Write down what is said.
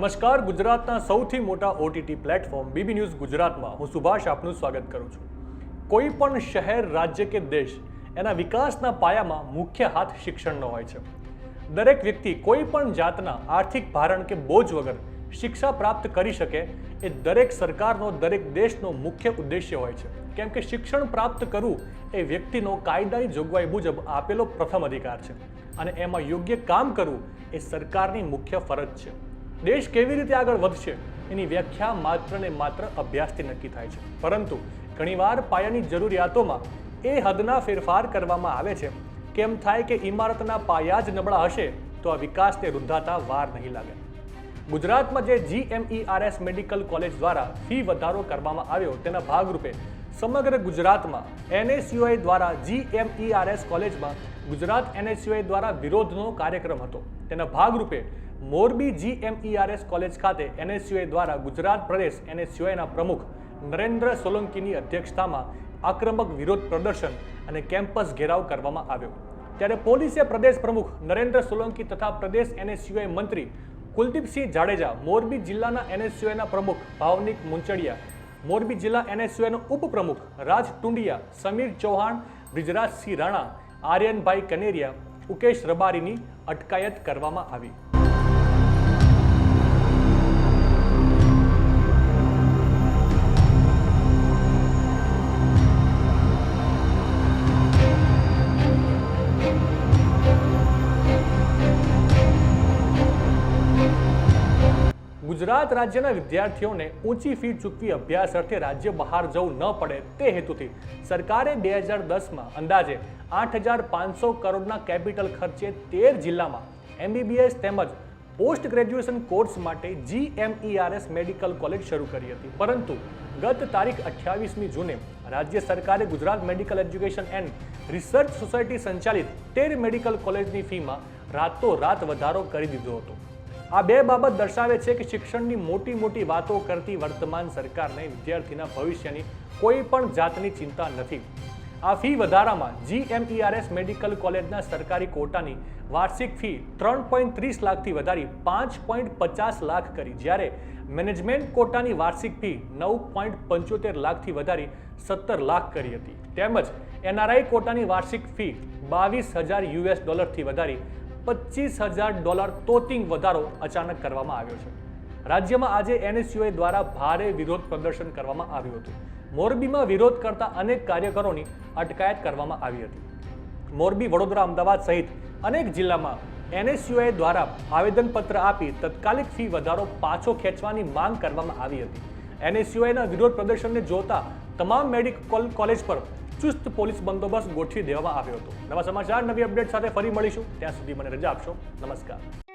નમસ્કાર, ગુજરાતના સૌથી મોટા ઓટીટી પ્લેટફોર્મ બીબી ન્યૂઝ ગુજરાતમાં હું સુભાષ આપનું સ્વાગત કરું છું. કોઈ પણ શહેર, રાજ્ય કે દેશ એના વિકાસના પાયામાં મુખ્ય હાથ શિક્ષણનો હોય છે. દરેક વ્યક્તિ કોઈ પણ જાતના આર્થિક ભારણ કે બોજ વગર શિક્ષા પ્રાપ્ત કરી શકે એ દરેક સરકારનો, દરેક દેશનો મુખ્ય ઉદ્દેશ્ય હોય છે. કેમ કે શિક્ષણ પ્રાપ્ત કરવું એ વ્યક્તિનો કાયદાની જોગવાઈ મુજબ આપેલો પ્રથમ અધિકાર છે અને એમાં યોગ્ય કામ કરવું એ સરકારની મુખ્ય ફરજ છે. દેશ કેવી રીતે આગળ વધશે એની વ્યાખ્યા માત્ર ને માત્ર અભ્યાસથી નક્કી થાય છે. પરંતુ ઘણીવાર પાયાની જરૂરિયાતોમાં એ હદના ફેરફાર કરવામાં આવે છે. કેમ થાય કે ઇમારતના પાયા જ નબળા હશે તો આ વિકાસને રૂંધાતા વાર નહીં લાગે. ગુજરાતમાં જે જીએમઈઆરએસ મેડિકલ કોલેજ દ્વારા ફી વધારો કરવામાં આવ્યો તેના ભાગરૂપે સમગ્ર ગુજરાતમાં એનએસયુઆઈ દ્વારા જીએમઈઆરએસ કોલેજમાં ગુજરાત એનએસયુઆઈ દ્વારા વિરોધનો કાર્યક્રમ હતો. તેના ભાગરૂપે મોરબી જીએમઈઆરએસ કોલેજ ખાતે એનએસયુઆઈ દ્વારા ગુજરાત પ્રદેશ એનએસયુઆઈના પ્રમુખ નરેન્દ્ર સોલંકીની અધ્યક્ષતામાં આક્રમક વિરોધ પ્રદર્શન અને કેમ્પસ ઘેરાવ કરવામાં આવ્યો. ત્યારે પોલીસે પ્રદેશ પ્રમુખ નરેન્દ્ર સોલંકી તથા પ્રદેશ એનએસયુઆઈ મંત્રી કુલદીપસિંહ જાડેજા મોરબી જિલ્લાના એનએસયુઆઈના પ્રમુખ ભાવનિક મુંચડિયા મોરબી જિલ્લા એનએસયુઆઈના ઉપપ્રમુખ રાજ ટુંડિયા, સમીર ચૌહાણ, બ્રિજરાજસિંહ રાણા, આર્યનભાઈ કનેરિયા, ઉકેશ રબારીની અટકાયત કરવામાં આવી. ગુજરાત રાજ્યના વિદ્યાર્થીઓને ઊંચી ફી ચૂકવી અભ્યાસ અર્થે રાજ્ય બહાર જવું ન પડે તે હેતુથી સરકારે બે હજાર દસમાં અંદાજે આઠ હજાર પાંચસો કરોડના કેપિટલ ખર્ચે તેર જિલ્લામાં એમબીબીએસ તેમજ પોસ્ટ ગ્રેજ્યુએશન કોર્સ માટે જીએમઈઆરએસ મેડિકલ કોલેજ શરૂ કરી હતી. પરંતુ ગત તારીખ અઠ્યાવીસમી જૂને રાજ્ય સરકારે Gujarat medical education and research society સંચાલિત તેર મેડિકલ કોલેજની ફીમાં રાતોરાત વધારો કરી દીધો હતો. આ બે બાબત દર્શાવે છે કે શિક્ષણની મોટી મોટી વાતો કરતી વર્તમાન સરકારને વિદ્યાર્થીના ભવિષ્યની કોઈ પણ જાતની ચિંતા નથી. આ ફી વધારામાં જીએમઈઆરએસ મેડિકલ કોલેજના સરકારી કોટાની વાર્ષિક ફી ત્રણ પોઈન્ટ ત્રીસ લાખથી વધારી પાંચ પોઈન્ટ પચાસ લાખ કરી. જ્યારે મેનેજમેન્ટ કોટાની વાર્ષિક ફી નવ પોઈન્ટ પંચોતેર લાખથી વધારી સત્તર લાખ કરી હતી. તેમજ એનઆરઆઈ કોટાની વાર્ષિક ફી બાવીસ હજાર યુએસ ડોલરથી વધારી પચીસ હજાર ડોલર તોતિંગ વધારો અચાનક કરવામાં આવ્યો છે. રાજ્યમાં આજે એનએસયુઆઈ દ્વારા ભારે વિરોધ પ્રદર્શન કરવામાં આવ્યું હતું. મોરબીમાં વિરોધ કરતા અનેક કાર્યકરોની અટકાયત કરવામાં આવી હતી. મોરબી, વડોદરા, અમદાવાદ સહિત અનેક જિલ્લામાં એનએસયુઆઈ દ્વારા આવેદનપત્ર આપી તત્કાલિક ફી વધારો પાછો ખેંચવાની માંગ કરવામાં આવી હતી. એનએસયુઆઈના વિરોધ પ્રદર્શનને જોતા તમામ મેડિકલ કોલેજ પર ચુસ્ત પોલીસ બંદોબસ્ત ગોઠવી દેવામાં આવ્યો હતો. નવા સમાચાર, નવી અપડેટ સાથે ફરી મળીશું. ત્યાં સુધી મને રજા આપશો. નમસ્કાર.